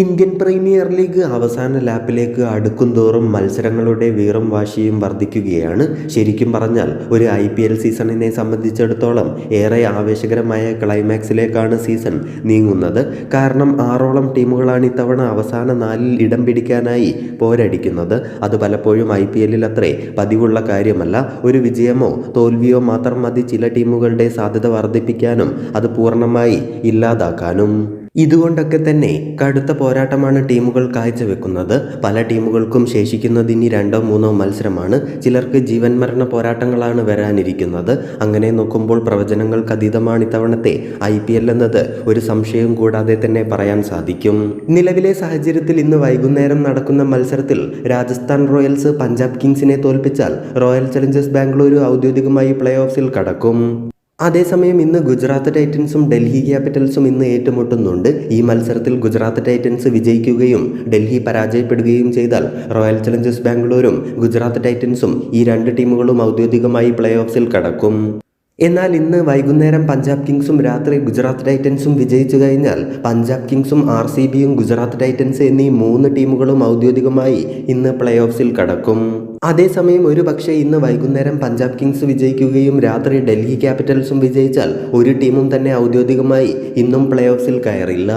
Indian premier league അവസാന ലാപ്പിലേക്ക് അടുക്കുംതോറും മത്സരങ്ങളുടെ വീറും വാശിയും വർദ്ധിക്കുകയാണ് ശരിക്കും പറഞ്ഞാൽ ഒരു ഐ പി എൽ സീസണിനെ സംബന്ധിച്ചിടത്തോളം ഏറെ ആവേശകരമായ ക്ലൈമാക്സിലേക്കാണ് സീസൺ നീങ്ങുന്നത്. കാരണം ആറോളം ടീമുകളാണ് ഇത്തവണ അവസാന നാലിൽ ഇടം പിടിക്കാനായി പോരടിക്കുന്നത്. അത് പലപ്പോഴും ഐ പി എല്ലിൽ അത്രേ പതിവുള്ള കാര്യമല്ല. ഒരു വിജയമോ തോൽവിയോ മാത്രം മതി ചില ടീമുകളുടെ സാധ്യത വർദ്ധിപ്പിക്കാനും അത് പൂർണമായി ഇല്ലാതാക്കാനും. ഇതുകൊണ്ടൊക്കെ തന്നെ കടുത്ത പോരാട്ടമാണ് ടീമുകൾ കാഴ്ചവെക്കുന്നത്. പല ടീമുകൾക്കും ശേഷിക്കുന്നത് ഇനി രണ്ടോ മൂന്നോ മത്സരമാണ്. ചിലർക്ക് ജീവൻ മരണ പോരാട്ടങ്ങളാണ് വരാനിരിക്കുന്നത്. അങ്ങനെ നോക്കുമ്പോൾ പ്രവചനങ്ങൾക്ക് അതീതമാണ് ഇത്തവണത്തെ ഐ പി എൽ എന്നത്. ഒരു സംശയം കൂടാതെ തന്നെ പറയാൻ സാധിക്കും. നിലവിലെ സാഹചര്യത്തിൽ ഇന്ന് വൈകുന്നേരം നടക്കുന്ന മത്സരത്തിൽ രാജസ്ഥാൻ റോയൽസ് പഞ്ചാബ് കിങ്സിനെ തോൽപ്പിച്ചാൽ റോയൽ ചലഞ്ചേഴ്സ് ബാംഗ്ലൂരു ഔദ്യോഗികമായി പ്ലേ ഓഫ്സിൽ കടക്കും. അതേസമയം ഇന്ന് ഗുജറാത്ത് ടൈറ്റൻസും ഡൽഹി ക്യാപിറ്റൽസും ഇന്ന് ഏറ്റുമുട്ടുന്നുണ്ട്. ഈ മത്സരത്തിൽ ഗുജറാത്ത് ടൈറ്റൻസ് വിജയിക്കുകയും ഡൽഹി പരാജയപ്പെടുകയും ചെയ്താൽ റോയൽ ചലഞ്ചേഴ്സ് ബാംഗ്ലൂരും ഗുജറാത്ത് ടൈറ്റൻസും ഈ രണ്ട് ടീമുകളും ഔദ്യോഗികമായി പ്ലേ ഓഫ്സിൽ കടക്കും. എന്നാൽ ഇന്ന് വൈകുന്നേരം പഞ്ചാബ് കിങ്സും രാത്രി ഗുജറാത്ത് ടൈറ്റൻസും വിജയിച്ചു കഴിഞ്ഞാൽ പഞ്ചാബ് കിങ്സും ആർ സി ബിയും ഗുജറാത്ത് ടൈറ്റൻസ് എന്നീ മൂന്ന് ടീമുകളും ഔദ്യോഗികമായി ഇന്ന് പ്ലേ ഓഫ്സിൽ കടക്കും. അതേസമയം ഒരു പക്ഷേ ഇന്ന് വൈകുന്നേരം പഞ്ചാബ് കിങ്സ് വിജയിക്കുകയും രാത്രി ഡൽഹി ക്യാപിറ്റൽസും വിജയിച്ചാൽ ഒരു ടീമും തന്നെ ഔദ്യോഗികമായി ഇന്നും പ്ലേ ഓഫ്സിൽ കയറില്ല.